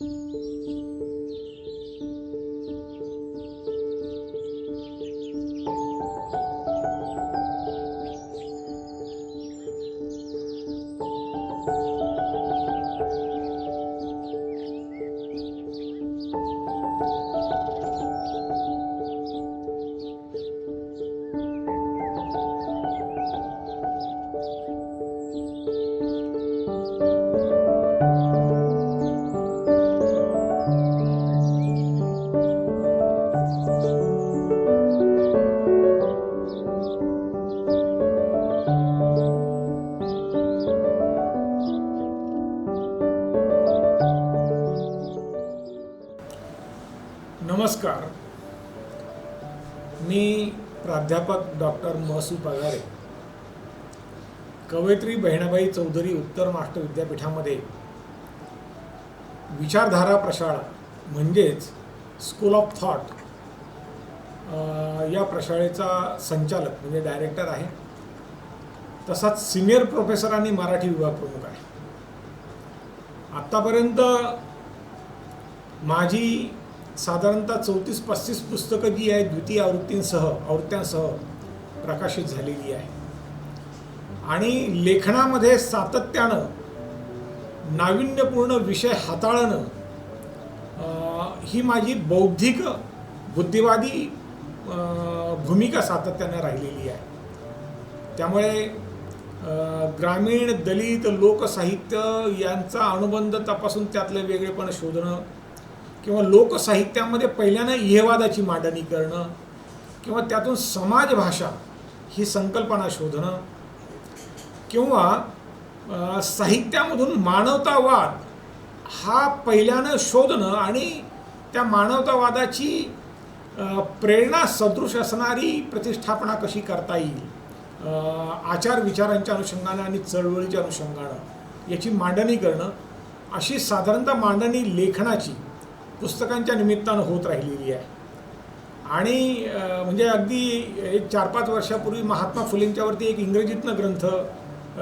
Música प्राध्यापक डॉक्टर महसू पगारे कवयित्री बहिणाबाई चौधरी उत्तर महाराष्ट्र विद्यापीठामध्ये विचारधारा प्रशाळा म्हणजेच स्कूल ऑफ थॉट या प्रशाळेचा संचालक म्हणजे डायरेक्टर आहे. तसाच सिनियर प्रोफेसर आणि मराठी विभाग प्रमुख आहे. आत्तापर्यंत माझी साधारणतः चौतीस पस्तीस पुस्तकं जी आहेत द्वितीय आवृत्तींसह आवृत्त्यांसह प्रकाशित झालेली आहे. आणि लेखनामध्ये सातत्यानं नाविन्यपूर्ण विषय हाताळणं ही माझी बौद्धिक बुद्धिवादी भूमिका सातत्यानं राहिलेली आहे. त्यामुळे ग्रामीण दलित लोकसाहित्य यांचा अनुबंध तपासून त्यातलं वेगळेपण शोधणं किंवा लोकसाहित्यामध्ये पहिल्यानं इहेवादाची मांडणी करणं किंवा त्यातून समाजभाषा ही संकल्पना शोधणं किंवा साहित्यामधून मानवतावाद हा पहिल्यानं शोधणं आणि त्या मानवतावादाची प्रेरणा सदृश असणारी प्रतिष्ठापना कशी करता येईल आचार विचारांच्या अनुषंगानं आणि चळवळीच्या अनुषंगानं याची मांडणी करणं अशी साधारणतः मांडणी लेखनाची पुस्तकांच्या निमित्तानं होत राहिलेली आहे. आणि म्हणजे अगदी एक चार पाच वर्षापूर्वी महात्मा फुलेंच्यावरती एक इंग्रजीतनं ग्रंथ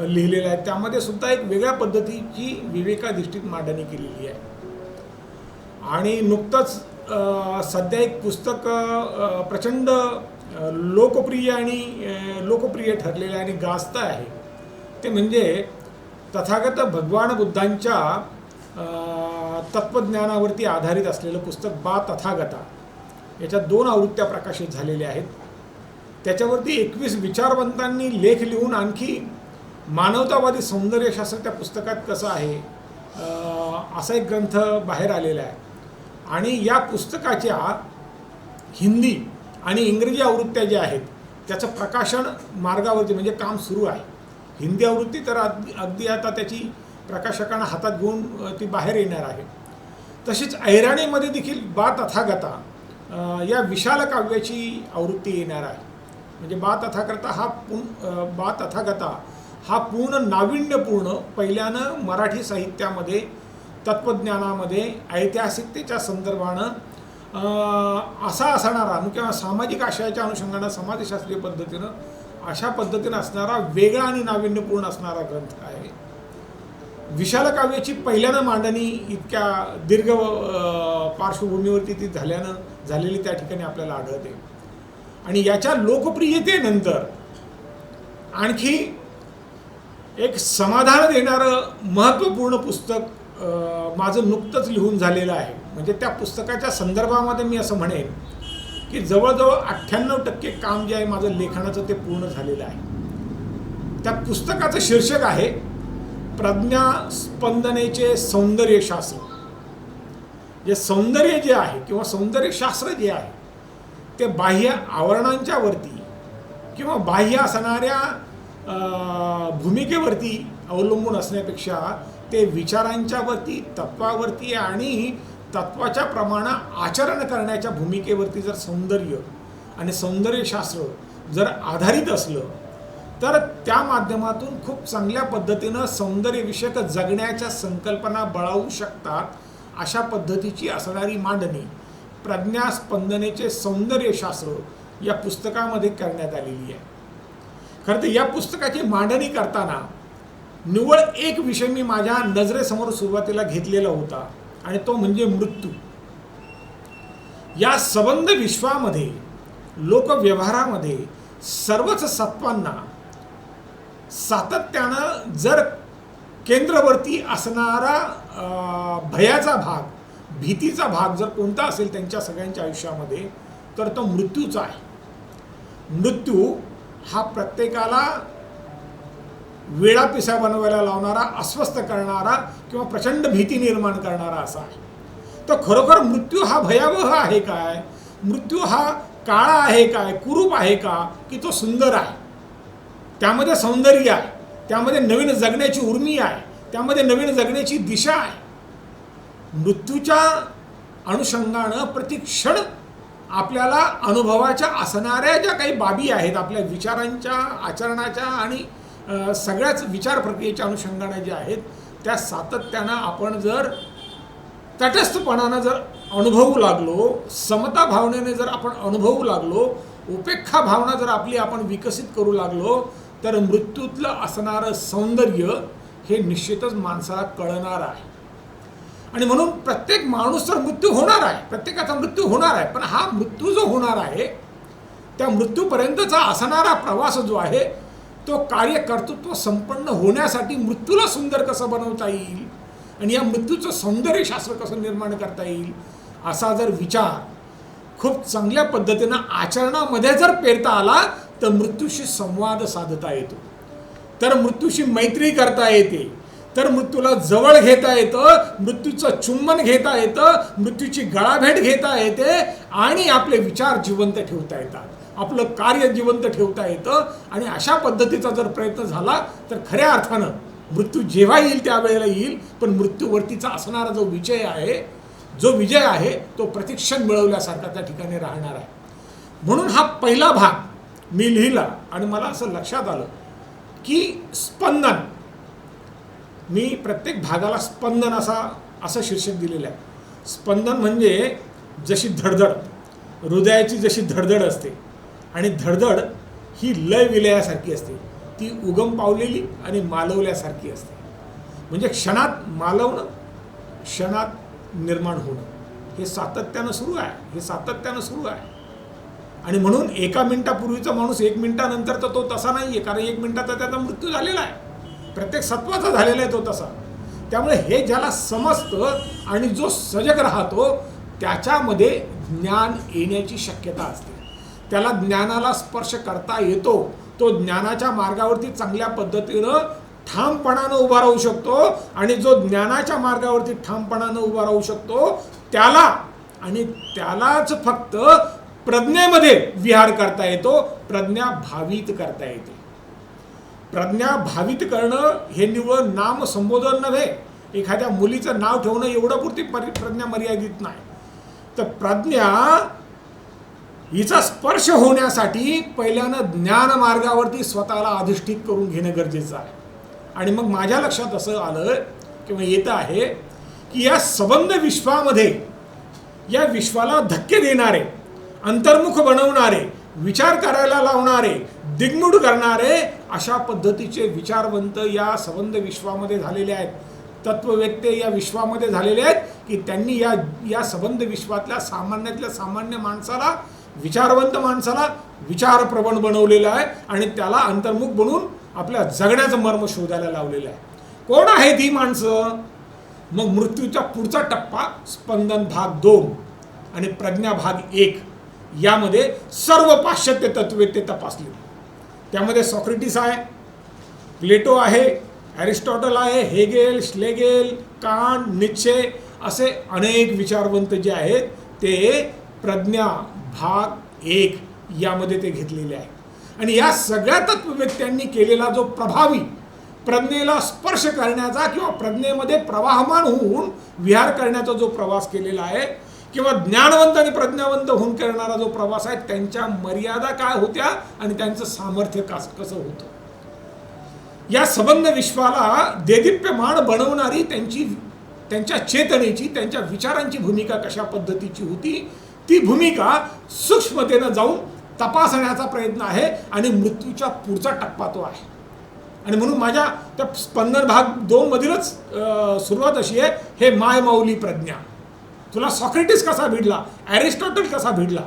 लिहिलेला आहे. त्यामध्ये सुद्धा एक वेगळ्या पद्धतीची विवेकाधिष्ठित मांडणी केलेली आहे. आणि नुकतंच सध्या एक पुस्तक प्रचंड लोकप्रिय आणि लोकप्रिय ठरलेलं आहे आणि गाजतं आहे. ते म्हणजे तथागत भगवान बुद्धांच्या तत्त्वज्ञानावरती आधारित असलेलं पुस्तक बा तथागता. याच्या दोन आवृत्त्या प्रकाशित झालेल्या आहेत. त्याच्यावरती एकवीस विचारवंतांनी लेख लिहून आणखी मानवतावादी सौंदर्यशास्त्र त्या पुस्तकात कसं आहे असा एक ग्रंथ बाहेर आलेला आहे. आणि या पुस्तकाच्या हिंदी आणि इंग्रजी आवृत्त्या ज्या आहेत त्याचं प्रकाशन मार्गावरती म्हणजे काम सुरू आहे. हिंदी आवृत्ती तर अगदी अगदी आता त्याची प्रकाशकांना हातात घेऊन ती बाहेर येणार आहे. तशीच ऐराणीमध्ये देखील बा तथागता या विशाल काव्याची आवृत्ती येणार आहे. म्हणजे बा तथागता हा पू बा तथागता हा पूर्ण नाविन्यपूर्ण पहिल्यानं मराठी साहित्यामध्ये तत्त्वज्ञानामध्ये ऐतिहासिकतेच्या संदर्भानं असा असणारा म्हणजे किंवा सामाजिक आशयाच्या अनुषंगानं समाजशास्त्रीय पद्धतीनं अशा पद्धतीनं असणारा वेगळा आणि नाविन्यपूर्ण असणारा ग्रंथ आहे. विशाल काव्याची मांडणी इतक्या दीर्घ पार्श्वभूमीवरती ती झाल्यानं झालेली त्या ठिकाणी आपल्याला आढळते. आणि याच्या लोकप्रियतेनंतर आणखी एक समाधान देणारं महत्त्वपूर्ण पुस्तक माझं नुकतंच लिहून झालेलं आहे. म्हणजे त्या पुस्तकाच्या संदर्भामध्ये मी असं म्हणेन की जवळजवळ अठ्ठ्याण्णव टक्के काम जे आहे माझं लेखनाचं ते पूर्ण झालेलं आहे. त्या पुस्तकाचं शीर्षक आहे प्रज्ञा स्पंदनेचे सौंदर्यशास्त्र जे सौंदर्य जे आहे किंवा सौंदर्यशास्त्र जे आहे ते बाह्य आवरणांच्या वरती किंवा बाह्य असणाऱ्या भूमिकेवरती अवलंबून असण्यापेक्षा ते विचारांच्या वरती तत्वावरती आणि तत्वाच्या प्रमाणे आचरण करण्याच्या भूमिकेवरती जर सौंदर्य आणि सौंदर्यशास्त्र जर आधारित असलं तर त्या माध्यमातून खूप चांगल्या पद्धतीनं सौंदर्यविषयक जगण्याच्या संकल्पना बळावू शकतात अशा पद्धतीची असणारी मांडणी प्रज्ञा स्पंदनेचे सौंदर्यशास्त्र या पुस्तकामध्ये करण्यात आलेली आहे. खरं तर या पुस्तकाची मांडणी करताना निवळ एक विषय मी माझ्या नजरेसमोर सुरुवातीला घेतलेला होता आणि तो म्हणजे मृत्यू. या सबंध विश्वामध्ये लोकव्यवहारामध्ये सर्वच सत्वांना सातत्यानं जर केंद्रवर्ती असणारा भयाचा भाग भीतीचा भाग जर कोणता असेल त्यांच्या सगळ्यांच्या आयुष्यामध्ये तर तो मृत्यूचा आहे. मृत्यू हा प्रत्येकाला वेळापिसा बनवायला लावणारा अस्वस्थ करणारा किंवा प्रचंड भीती निर्माण करणारा असा आहे. तर खरोखर मृत्यू हा भयावह आहे काय? मृत्यू हा काळा आहे काय? कुरूप आहे का? की तो सुंदर आहे? त्यामध्ये सौंदर्य आहे. त्यामध्ये नवीन जगण्याची उर्मी आहे. त्यामध्ये नवीन जगण्याची दिशा आहे. मृत्यूच्या अनुषंगानं प्रतिक्षण आपल्याला अनुभवाच्या असणाऱ्या ज्या काही बाबी आहेत आपल्या विचारांच्या आचरणाच्या आणि सगळ्याच विचार प्रक्रियेच्या अनुषंगाने ज्या आहेत त्या सातत्यानं आपण जर तटस्थपणानं जर अनुभवू लागलो समता भावनेने जर आपण अनुभवू लागलो उपेक्षा भावना जर आपली आपण विकसित करू लागलो तर मृत्यूतलं असणारं सौंदर्य हे निश्चितच माणसाला कळणार आहे. आणि म्हणून प्रत्येक माणूस तर मृत्यू होणार आहे. प्रत्येकाचा मृत्यू होणार आहे. पण हा मृत्यू जो होणार आहे त्या मृत्यूपर्यंतचा असणारा प्रवास जो आहे तो कार्यकर्तृत्व संपन्न होण्यासाठी मृत्यूला सुंदर कसं बनवता येईल? आणि या मृत्यूचं सौंदर्य शास्त्र कसं निर्माण करता येईल? असा जर विचार खूप चांगल्या पद्धतीनं आचरणामध्ये जर पेरता आला तर मृत्यूशी संवाद साधता येतो. तर मृत्यूशी मैत्री करता येते. तर मृत्यूला जवळ घेता येतं मृत्यूचं चुंबन घेता येतं मृत्यूची गळाभेट घेता येते आणि आपले विचार जिवंत ठेवता येतात. आपलं कार्य जिवंत ठेवता येतं आणि अशा पद्धतीचा जर प्रयत्न झाला तर खऱ्या अर्थानं मृत्यू जेव्हा येईल त्यावेळेला येईल पण मृत्यूवरतीचा असणारा जो विजय आहे जो विजय आहे तो प्रतिक्षण मिळवल्यासारखा त्या ठिकाणी राहणार आहे. म्हणून हा पहिला भाग मी लिहिला आणि मला असं लक्षात आलं की स्पंदन मी प्रत्येक भागाला स्पंदन असा असं शीर्षक दिलेलं आहे. स्पंदन म्हणजे जशी धडधड हृदयाची जशी धडधड असते आणि धडधड ही लय विलयासारखी असते. ती उगम पावलेली आणि मालवल्यासारखी असते. म्हणजे क्षणात मालवणं क्षणात निर्माण होणं. हे सातत्यानं सुरू आहे. हे सातत्यानं सुरू आहे. आणि म्हणून एका मिनिटापूर्वीचा माणूस एक मिनिटानंतर तर तो तसा नाही आहे कारण एक मिनिटाचा त्याचा मृत्यू झालेला आहे. प्रत्येक सत्वाचा झालेला आहे तो तसा. त्यामुळे हे ज्याला समजतं आणि जो सजग राहतो त्याच्यामध्ये ज्ञान येण्याची शक्यता असते. त्याला ज्ञानाला स्पर्श करता येतो. तो ज्ञानाच्या मार्गावरती चांगल्या पद्धतीनं ठामपणानं उभा राहू शकतो आणि जो ज्ञानाच्या मार्गावरती ठामपणानं उभा राहू शकतो त्याला आणि त्यालाच फक्त प्रज्ञेमध्ये विहार करता येतो प्रज्ञा भावित करता येते. प्रज्ञा भावित करणं हे निव्वळ नाम संबोधन नव्हे. एखाद्या मुलीचं नाव ठेवणं एवढं पुरती परि प्रज्ञा मर्यादित नाही. तर प्रज्ञा हिचा स्पर्श होण्यासाठी पहिल्यानं ज्ञान मार्गावरती स्वतःला अधिष्ठित करून घेणं गरजेचं आहे. आणि मग माझ्या लक्षात असं आलं किंवा येतं आहे की या सबंध विश्वामध्ये या विश्वाला धक्के देणारे अंतर्मुख बनवणारे विचार करायला लावणारे दिग्मूढ करणारे अशा पद्धतीचे विचारवंत या संबंध विश्वामध्ये झालेले आहेत. तत्ववेत्ते या विश्वामध्ये झालेले आहेत की त्यांनी या या संबंध विश्वातल्या सामान्यातल्या सामान्य माणसाला विचारवंत माणसाला विचारप्रवण बनवलेलं आहे आणि त्याला अंतर्मुख बनवून आपल्या जगण्याचं मर्म शोधायला लावलेलं आहे. कोण आहेत ही माणसं? मग मृत्यूचा पुढचा टप्पा स्पंदन भाग दोन आणि प्रज्ञा भाग एक. यामध्ये सर्व पाश्चात्य तत्वे ते तपासले. त्यामध्ये सॉक्रेटिस आहे प्लेटो आहे ॲरिस्टॉटल आहे हेगेल श्लेगेल कान निच्छे असे अनेक विचारवंत जे आहेत ते प्रज्ञा भाग एक यामध्ये ते घेतलेले आहे. आणि या सगळ्या तत्ववेत्यांनी केलेला जो प्रभावी प्रज्ञेला स्पर्श करण्याचा किंवा प्रज्ञेमध्ये प्रवाहमान होऊन विहार करण्याचा जो प्रवास केलेला आहे किंवा ज्ञानवंत आणि प्रज्ञावंत होऊन करणारा जो प्रवास आहे त्यांच्या मर्यादा काय होत्या आणि त्यांचं सामर्थ्य कस कसं होतं? या सबंध विश्वाला देदीप्यमान बनवणारी त्यांची त्यांच्या चेतनेची त्यांच्या विचारांची भूमिका कशा पद्धतीची होती ती भूमिका सूक्ष्मतेनं जाऊन तपासण्याचा प्रयत्न आहे आणि मृत्यूच्या पुढचा टप्पा तो आहे. आणि म्हणून माझ्या त्या स्पंदन भाग दोन मधीलच सुरुवात अशी आहे हे मायमाऊली प्रज्ञा. तुला सॉक्रेटिस कसा भिडला? ॲरिस्टॉटल कसा भिडला?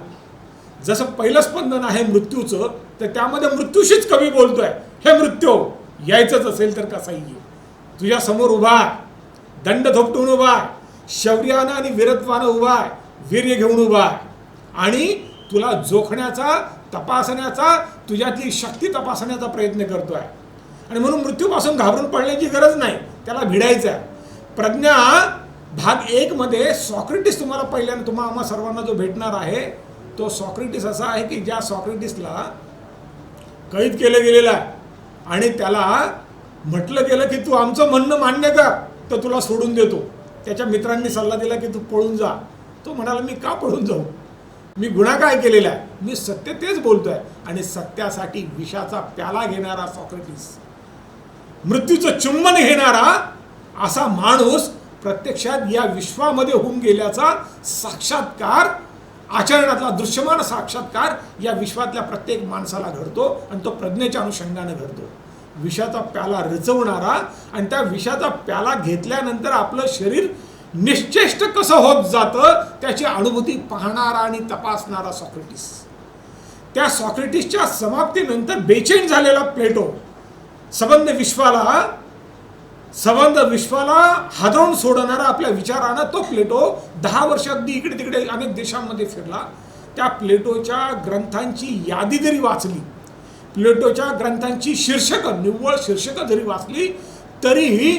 जसं पहिलं स्पंदन आहे मृत्यूचं तर त्यामध्ये मृत्यूशीच कवी बोलतोय. हे मृत्यू. यायचंच असेल तर कसाही ये तुझ्या समोर उभा दंड थोपटून उभा शौर्यानं आणि वीरत्वानं उभा वीर्य घेऊन उभा आणि तुला जोखण्याचा तपासण्याचा तुझ्यातली शक्ती तपासण्याचा प्रयत्न करतोय. आणि म्हणून मृत्यूपासून घाबरून पडण्याची गरज नाही. त्याला भिडायचं आहे प्रज्ञा भाग एक मध्ये सॉक्रेटिस तुम्हाला पहिल्यांदा तुम्हाला आम्हा सर्वांना जो भेटणार आहे तो सॉक्रेटिस असा आहे की ज्या सॉक्रेटिसला कैद केलं गेलेलं आहे आणि त्याला म्हटलं गेलं की तू आमचं म्हणणं मान्य कर तर तुला सोडून देतो. त्याच्या मित्रांनी सल्ला दिला की तू पळून जा. तो म्हणाला मी का पळून जाऊ? मी गुन्हा काय केलेला आहे. मी सत्य तेच बोलतोय. आणि सत्यासाठी विषाचा प्याला घेणारा सॉक्रेटिस मृत्यूचं चुंबन घेणारा असा माणूस प्रत्यक्षात या विश्वामध्ये होऊन गेल्याचा साक्षात्कार आचरणातला दृश्यमान साक्षात्कार या विश्वातल्या प्रत्येक माणसाला घडतो आणि तो प्रज्ञेच्या अनुषंगाने घडतो. विषाचा प्याला रचवणारा आणि त्या विषाचा प्याला घेतल्यानंतर आपलं शरीर निश्चेष्ट कसं होत जातं त्याची अनुभूती पाहणारा आणि तपासणारा सॉक्रेटिस. त्या सॉक्रेटिसच्या समाप्तीनंतर बेचैन झालेला प्लेटो सबंध विश्वाला सबंध विश्वाला हदवून सोडणारा आपल्या विचारानं तो प्लेटो दहा वर्ष अगदी इकडे तिकडे अनेक देशांमध्ये फिरला. त्या प्लेटोच्या ग्रंथांची यादी जरी वाचली प्लेटोच्या ग्रंथांची शीर्षकं निव्वळ शीर्षकं जरी वाचली तरीही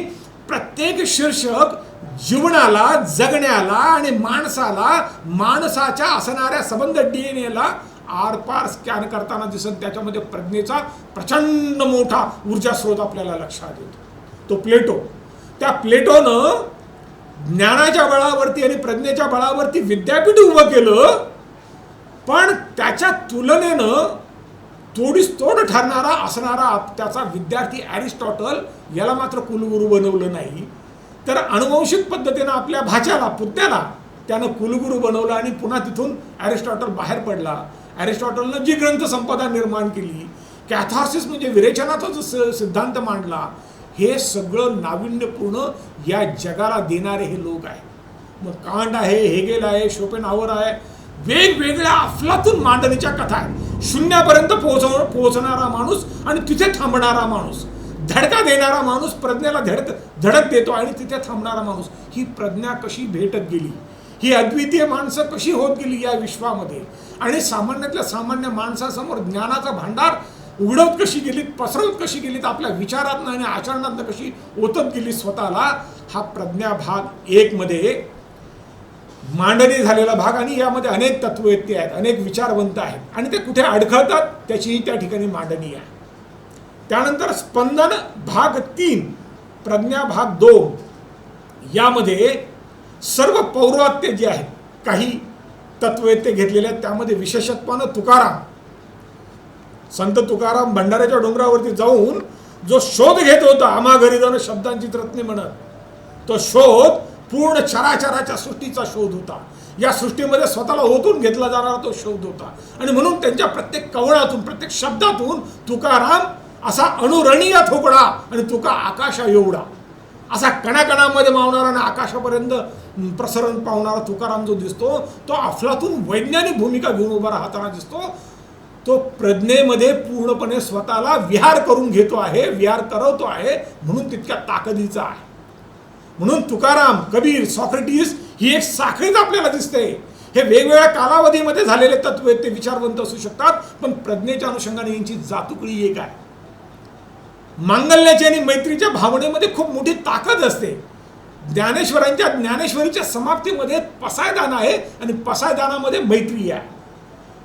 प्रत्येक शीर्षक जीवनाला जगण्याला आणि माणसाला माणसाच्या असणाऱ्या संबंध डी एन एला आरपार स्कॅन करताना दिसत त्याच्यामध्ये प्रज्ञेचा प्रचंड मोठा ऊर्जा स्रोत आपल्याला लक्षात येतो. तो प्लेटो. त्या प्लेटोनं ज्ञानाच्या बळावरती आणि प्रज्ञेच्या बळावरती विद्यापीठ उभं केलं पण त्याच्या तुलनेनं थोडीच तोड ठरणारा असणारा त्याचा विद्यार्थी ॲरिस्टॉटल याला मात्र कुलगुरू बनवलं नाही. तर अनुवंशिक पद्धतीनं आपल्या भाच्याला पुत्याला त्यानं कुलगुरू बनवलं आणि पुन्हा तिथून ॲरिस्टॉटल बाहेर पडला. ॲरिस्टॉटलनं जी ग्रंथसंपदा निर्माण केली कॅथार्सिस म्हणजे विरेचनाचा जो सिद्धांत मांडला. हे सगळं नाविन्यपूर्ण या जगाला देणारे हे लोक आहेत. मग कांड आहे हेगेल आहे शोपेनावर आहे वेगवेगळ्या अफलातून मांडणीच्या कथा आहेत. शून्यापर्यंत पोहोचव पोहोचणारा माणूस आणि तिथे थांबणारा माणूस. धडका देणारा माणूस प्रज्ञेला धडक धडक देतो आणि तिथे थांबणारा माणूस. ही प्रज्ञा कशी भेटत गेली? ही अद्वितीय माणसं कशी होत गेली या विश्वामध्ये? आणि सामान्यातल्या सामान्य माणसासमोर ज्ञानाचा भांडार उघडवत कशी गेलीत पसरवत कशी गेलीत आपल्या विचारातनं आणि आचरणातनं कशी ओतत गेली स्वतःला हा प्रज्ञा भाग एक मध्ये मांडणी झालेला भाग आणि यामध्ये अनेक तत्ववेत्ते आहेत अनेक विचारवंत आहेत. आणि ते कुठे अडखळतात त्याचीही त्या ठिकाणी मांडणी आहे. त्यानंतर स्पंदन भाग तीन प्रज्ञा भाग दोन यामध्ये सर्व पौर्वात्य जे आहेत काही तत्ववेत्ते घेतलेले आहेत. त्यामध्ये विशेषत्वानं तुकाराम संत तुकाराम भंडाऱ्याच्या डोंगरावरती जाऊन जो शोध घेत होता आम्हा घरी जाऊन शब्दांची रत्ने म्हणत तो शोध पूर्ण चराचराच्या सृष्टीचा शोध होता. या सृष्टीमध्ये स्वतःला ओतून घेतला जाणारा तो शोध होता. आणि म्हणून त्यांच्या प्रत्येक कवळातून प्रत्येक शब्दातून तुकाराम असा अणुरणीय थोकडा आणि तुका आकाशा एवढा. असा कणाकणामध्ये मावणारा आणि आकाशापर्यंत प्रसरण पावणारा तुकाराम जो दिसतो तो अफलातून वैज्ञानिक भूमिका घेऊन उभा राहताना दिसतो. तो प्रज्ञेमध्ये पूर्णपणे स्वतःला विहार करून घेतो आहे विहार करवतो आहे म्हणून तितक्या ताकदीचा आहे. म्हणून तुकाराम कबीर सॉक्रेटिस ही एक साखळीच आपल्याला दिसते. हे वेगवेगळ्या कालावधीमध्ये झालेले तत्व ते विचारवंत असू शकतात पण प्रज्ञेच्या अनुषंगाने यांची जातुकळी एक आहे. मांगल्याची आणि मैत्रीच्या भावनेमध्ये खूप मोठी ताकद असते. ज्ञानेश्वरांच्या ज्ञानेश्वरीच्या समाप्तीमध्ये पसायदान आहे आणि पसायदानामध्ये मैत्री आहे.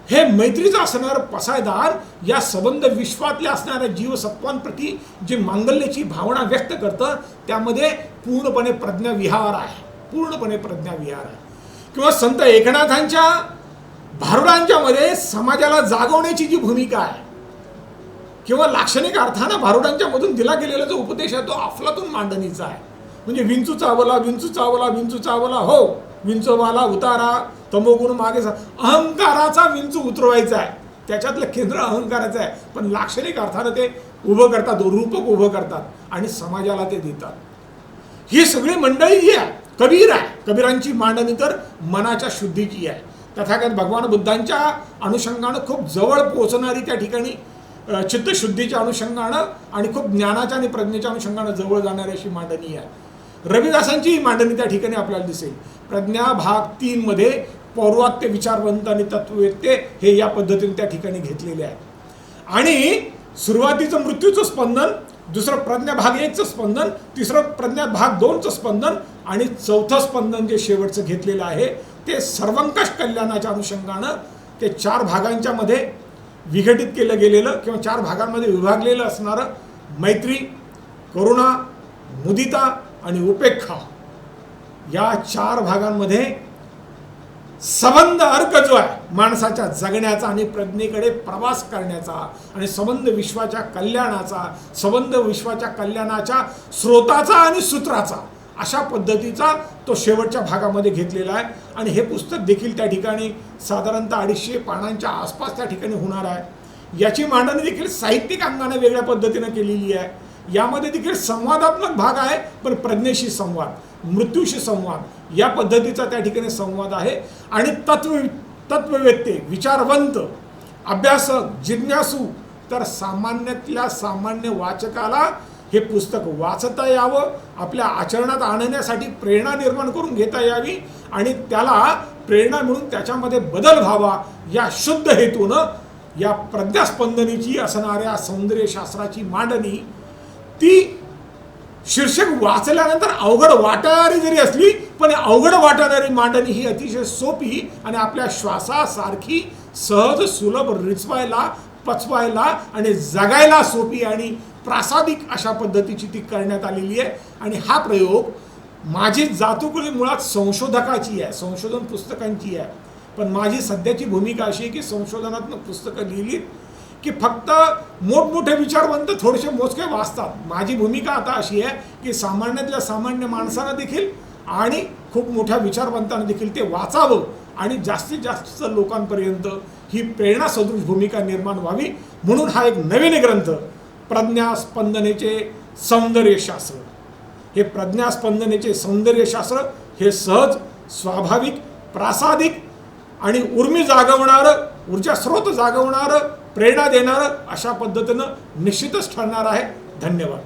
हे मैत्रीचं असणारं पसायदान या संबंध विश्वातल्या असणाऱ्या जीवसत्वांप्रती जी मांगल्याची भावना व्यक्त करतं त्यामध्ये पूर्णपणे प्रज्ञाविहार आहे. पूर्णपणे प्रज्ञाविहार आहे. किंवा संत एकनाथांच्या भारुडांच्यामध्ये समाजाला जागवण्याची जी भूमिका आहे किंवा लाक्षणिक अर्थानं भारुडांच्या मधून दिला गेलेला जो उपदेश आहे तो अफलातून मांडणीचा आहे. म्हणजे विंचू चावला विंचू चावला विंचू चावला हो. विंचोबाला उतारा. तमोगुण मागे अहंकाराचा विंचू उतरवायचा आहे. त्याच्यातलं केंद्र अहंकाराचं आहे. पण लाक्षणिक अर्थानं ते उभं करतात रूपक उभं करतात आणि समाजाला ते देतात. ही सगळी मंडळी ही आहे. कबीर आहे. कबीरांची मांडणी तर मनाच्या शुद्धीची आहे. तथागत भगवान बुद्धांच्या अनुषंगानं खूप जवळ पोहोचणारी त्या ठिकाणी चित्तशुद्धीच्या अनुषंगानं आणि खूप ज्ञानाच्या आणि प्रज्ञेच्या अनुषंगानं जवळ जाणारी अशी मांडणी आहे. रविदासांची ही मांडणी त्या ठिकाणी आपल्याला दिसेल. प्रज्ञा भाग तीनमध्ये पौर्वात्य विचारवंत आणि तत्ववेत्ते हे या पद्धतीने त्या ठिकाणी घेतलेले आहे आणि सुरुवातीचं मृत्यूचं स्पंदन दुसरं प्रज्ञा भाग एकचं स्पंदन तिसरं प्रज्ञा भाग दोनचं स्पंदन आणि चौथं स्पंदन जे शेवटचं घेतलेलं आहे ते सर्वंकष कल्याणाच्या अनुषंगानं ते चार भागांच्या मध्ये विघटित केलं गेलेलं किंवा चार भागांमध्ये विभागलेलं असणारं मैत्री करुणा मुदिता आणि उपेक्षा या चार भागांमध्ये संबंध अर्क जो आहे माणसाच्या जगण्याचा आणि प्रज्ञेकडे प्रवास करण्याचा आणि संबंध विश्वाच्या कल्याणाचा संबंध विश्वाच्या कल्याणाच्या स्रोताचा आणि सूत्राचा अशा पद्धतीचा तो शेवटच्या भागामध्ये घेतलेला आहे. आणि हे पुस्तक देखील त्या ठिकाणी साधारणतः अडीचशे पानांच्या आसपास त्या ठिकाणी होणार आहे. याची मांडणी देखील साहित्यिक अंगाने वेगळ्या पद्धतीनं केलेली आहे. यामध्ये देखील संवादात्मक भाग आहे पण प्रज्ञेशी संवाद मृत्यूशी संवाद या पद्धतीचा त्या ठिकाणी संवाद आहे. आणि तत्व तत्ववेत्ते विचारवंत अभ्यासक जिज्ञासू तर सामान्यातल्या सामान्य वाचकाला हे पुस्तक वाचता यावं आपल्या आचरणात आणण्यासाठी प्रेरणा निर्माण करून घेता यावी आणि त्याला प्रेरणा मिळून त्याच्यामध्ये बदल व्हावा या शुद्ध हेतूनं या प्रज्ञास्पंदनीची असणाऱ्या सौंदर्यशास्त्राची मांडणी ती शीर्षक वाचल्यानंतर अवघड वाटणारी जरी असली पण अवघड वाटणारी मांडणी ही अतिशय सोपी आणि आपल्या श्वासासारखी सहज सुलभ रिचवायला पचवायला आणि जगायला सोपी आणि प्रासादिक अशा पद्धतीची ती करण्यात आलेली आहे. आणि हा प्रयोग माझी जातुकुली मुळात संशोधकाची आहे संशोधन पुस्तकांची आहे. पण माझी सध्याची भूमिका अशी आहे की संशोधनात्मक पुस्तकं लिहिलीत की फक्त मोठमोठे विचारवंत थोडेसे मोजके वाचतात. माझी भूमिका आता अशी आहे की सामान्यातल्या सामान्य माणसांना देखील आणि खूप मोठ्या विचारवंतांना देखील ते वाचावं आणि जास्तीत जास्त लोकांपर्यंत ही प्रेरणा सदृश भूमिका निर्माण व्हावी म्हणून हा एक नवीन ग्रंथ प्रज्ञास्पंदनेचे सौंदर्यशास्त्र. हे प्रज्ञास्पंदनेचे सौंदर्यशास्त्र हे सहज स्वाभाविक प्रासादिक आणि उर्मी जागवणारं ऊर्जा स्रोत जागवणारं प्रेरणा देणारं अशा पद्धतीनं निश्चितच ठरणार आहे. धन्यवाद.